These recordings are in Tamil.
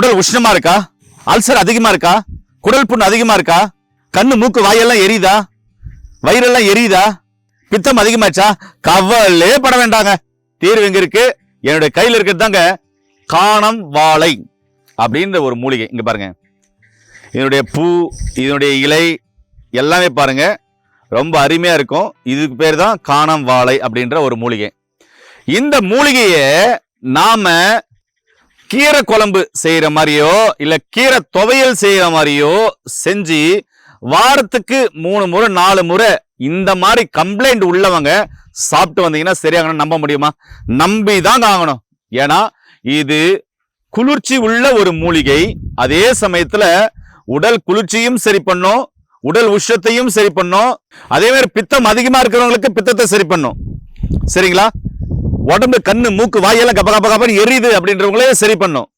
உடல் உஷ்ணமா இருக்கா? அல்சர் அதிகமா இருக்கா? குடல் புண் அதிகமா இருக்கா? கண்ணு மூக்கு வாயெல்லாம் எரியுதா? வயிறெல்லாம் எரியுதா? பித்தம் அதிகமாச்சா? கவலே பட வேண்டாங்க. தீர்வு எங்க இருக்கு? என்னுடைய கையில் இருக்கிறது தாங்க காணம் வாழை அப்படின்ற ஒரு மூலிகை. இங்க பாருங்க. இதனுடைய பூ இதனுடைய இலை எல்லாமே பாருங்க. ரொம்ப அருமையா இருக்கும். இதுக்கு பேர் தான் காணம் வாழை அப்படின்ற ஒரு மூலிகை. இந்த மூலிகையை நாம கீரை குழம்பு செய்யற மாதிரியோ இல்ல கீரை துவையல் செய்யற மாதிரியோ செஞ்சு வாரத்துக்கு மூணு முறை நாலு முறை இந்த மாதிரி கம்ப்ளைண்ட் உள்ளவங்க சாப்பிட்டு வந்தீங்கன்னா சரியாகணும் நம்ப முடியுமா? நம்பி தான் ஆகணும். ஏன்னா இது குளிர்ச்சி உள்ள ஒரு மூலிகை. அதே சமயத்துல உடல் குளிர்ச்சியும் சரி பண்ணும் உடல் உஷ்ணத்தையும் சரி பண்ணும். அதே மாதிரி பித்தம் அதிகமா இருக்கிறவங்களுக்கு பித்தத்தை சரி பண்ணும். சரிங்களா? உடம்பு கண்ணு மூக்கு வாயெல்லாம் கப்ப கப்ப கப்பன்னு எரியுது அப்படின்றவங்களையும் சரி பண்ணும்.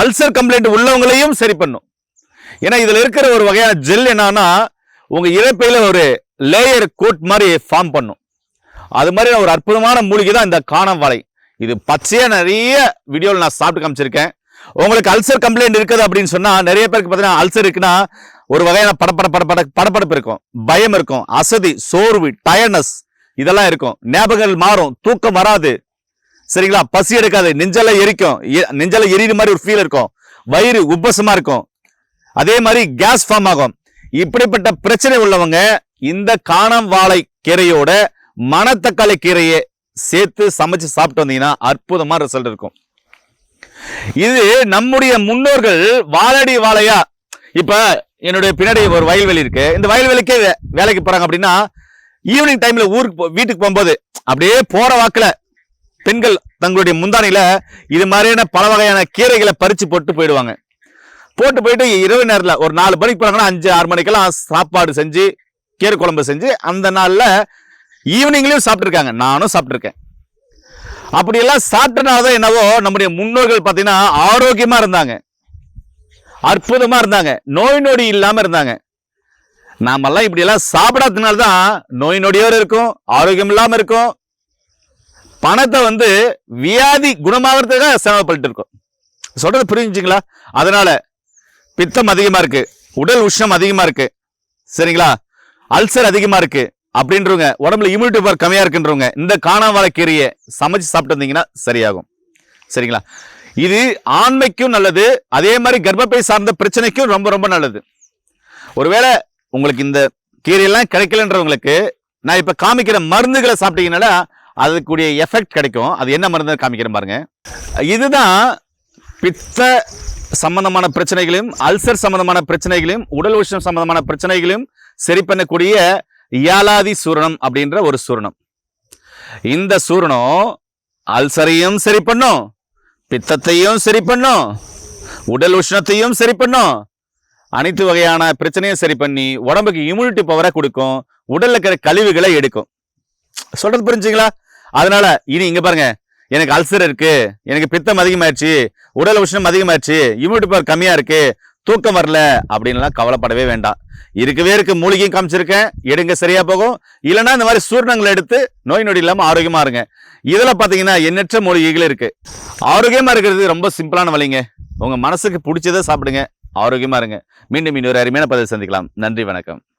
அல்சர் கம்ப்ளைண்ட் உள்ளவங்களையும் சரி பண்ணும். ஏன்னா இதில் இருக்கிற ஒரு வகையான ஜெல் என்னன்னா உங்க இறப்பையில ஒரு லேயர் கோட் மாதிரி ஃபார்ம் பண்ணும். அது மாதிரி ஒரு அற்புதமான மூலிகை தான் இந்த காணம் வாழை இது பச்சையாக நிறைய வீடியோவில் நான் சாப்பிட்டு காமிச்சிருக்கேன். உங்களுக்கு அல்சர் கம்ப்ளைண்ட் இருக்குது அப்படின்னு சொன்னால் நிறைய பேருக்கு பார்த்தீங்கன்னா அல்சர் இருக்குன்னா ஒரு வகையான படப்பட படப்பட படப்படப்பு இருக்கும். பயம் இருக்கும் அசதி சோர்வு டயர்னஸ் இதெல்லாம் இருக்கும். ஞாபகங்கள் மாறும். தூக்கம் வராது. சரிங்களா? பசி எடுக்காது. நெஞ்செல்லாம் எரிக்கும். எ- நெஞ்செல்லாம் எரியுற மாதிரி ஒரு ஃபீல் இருக்கும். வயிறு உப்பசமா இருக்கும். அதே மாதிரி கேஸ் ஃபார்ம் ஆகும். இப்படிப்பட்ட பிரச்சனை உள்ளவங்க இந்த காணம் வாழை கீரையோட மணத்தக்காளி கீரையை சேர்த்து சமைச்சு சாப்பிட்டு வந்தீங்கன்னா அற்புதமா ரிசல்ட் இருக்கும். இது நம்முடைய முன்னோர்கள் வாழடி வாழையா? இப்ப என்னுடைய பின்னாடி ஒரு வயல்வெளி இருக்கு. இந்த வயல்வெளிக்கே வே- வேலைக்கு போறாங்க அப்படின்னா ஈவினிங் டைம்ல ஊருக்கு வீட்டுக்கு போகும்போது அப்படியே போற வாக்குல பெண்கள் தங்களுடைய முந்தானையில இது மாதிரியான பல வகையான கீரைகளை பறிச்சு போட்டு போயிடுவாங்க. போட்டு போயிட்டு இரவு நேரத்தில் ஒரு நாலு மணிக்கு போனாங்கன்னா அஞ்சு ஆறு மணிக்கெல்லாம் சாப்பாடு செஞ்சு கீரை குழம்பு செஞ்சு அந்த நாளில் ஈவினிங்லேயும் சாப்பிட்ருக்காங்க நானும் சாப்பிட்ருக்கேன் அப்படியெல்லாம் சாப்பிட்டனாலதான் என்னவோ நம்முடைய முன்னோர்கள் பார்த்தீங்கன்னா ஆரோக்கியமாக இருந்தாங்க. அற்புதமாக இருந்தாங்க. நோய் நொடி இல்லாமல் இருந்தாங்க. நாமெல்லாம் இப்படி எல்லாம் சாப்பிடாததுனால தான் நோய் நொடியோடு இருக்கும் ஆரோக்கியம் இல்லாமல் இருக்கும். பணத்தை வந்து வியாதி குணமாகறதுக்காக செலவுப்பட்டு இருக்கோம். சொல்றது புரிஞ்சுங்களா? அதனால பித்தம் அதிகமா இருக்கு உடல் உஷ்ணம் அதிகமா இருக்கு. சரிங்களா? அல்சர் அதிகமா இருக்கு அப்படின்றவங்க உடம்புல இம்யூனிட்டி பவர் கம்மியா இருக்குன்றவங்க இந்த காணாமல கீரையை சமைச்சு சாப்பிட்டு வந்தீங்கன்னா சரியாகும். சரிங்களா? இது ஆண்மைக்கும் நல்லது அதே மாதிரி கர்ப்பப்பை சார்ந்த பிரச்சனைக்கும் ரொம்ப ரொம்ப நல்லது. ஒருவேளை உங்களுக்கு இந்த கீரையெல்லாம் கிடைக்கலன்றவங்களுக்கு நான் இப்போ காமிக்கிற மருந்துகளை சாப்பிட்டீங்கன்னா அதுக்குரிய எஃபெக்ட் கிடைக்கும். அது என்ன மருந்து காமிக்கிறேன் பாருங்க. இதுதான் பித்த சம்பந்தமான பிரச்சனைகளையும் அல்சர் சம்பந்தமான பிரச்சனைகளையும் உடல் உஷ்ணம் சம்பந்தமான பிரச்சனைகளையும் சரி பண்ணக்கூடிய இயலாதி சூரணம் அப்படின்ற ஒரு சூரணம். இந்த சூரணம் அல்சரையும் சரி பண்ணும் பித்தத்தையும் சரி பண்ணும் உடல் உஷ்ணத்தையும் சரி பண்ணும் அனைத்து வகையான பிரச்சனையும் சரி பண்ணி உடம்புக்கு இம்யூனிட்டி பவரை கொடுக்கும். உடல்ல இருக்கிற கழிவுகளை எடுக்கும். சொல்றது புரிஞ்சுங்களா? அதனால இனி இங்க பாருங்க. எனக்கு அல்சர் இருக்கு. எனக்கு பித்தம் அதிகமாயிருச்சு உடல் உஷ்ணம் அதிகமாயிடுச்சு. இம்யூனிட்டி பவர் கம்மியா இருக்கு. தூக்கம் வரல அப்படின்லாம் கவலைப்படவே வேண்டாம். இருக்கவே இருக்க. மூலிகையும் காமிச்சிருக்கேன். எடுங்க சரியா போகும். இல்லைன்னா இந்த மாதிரி சூர்ணங்களை எடுத்து நோய் நொடி இல்லாமல் ஆரோக்கியமா இருங்க. இதில் பார்த்தீங்கன்னா எண்ணற்ற மூலிகைகள் இருக்கு. ஆரோக்கியமா இருக்கிறது ரொம்ப சிம்பிளான வழிங்க. உங்க மனசுக்கு பிடிச்சதை சாப்பிடுங்க. ஆரோக்கியமா இருங்க. மீண்டும் இன்னொரு அருமையான பதில் சந்திக்கலாம். நன்றி வணக்கம்.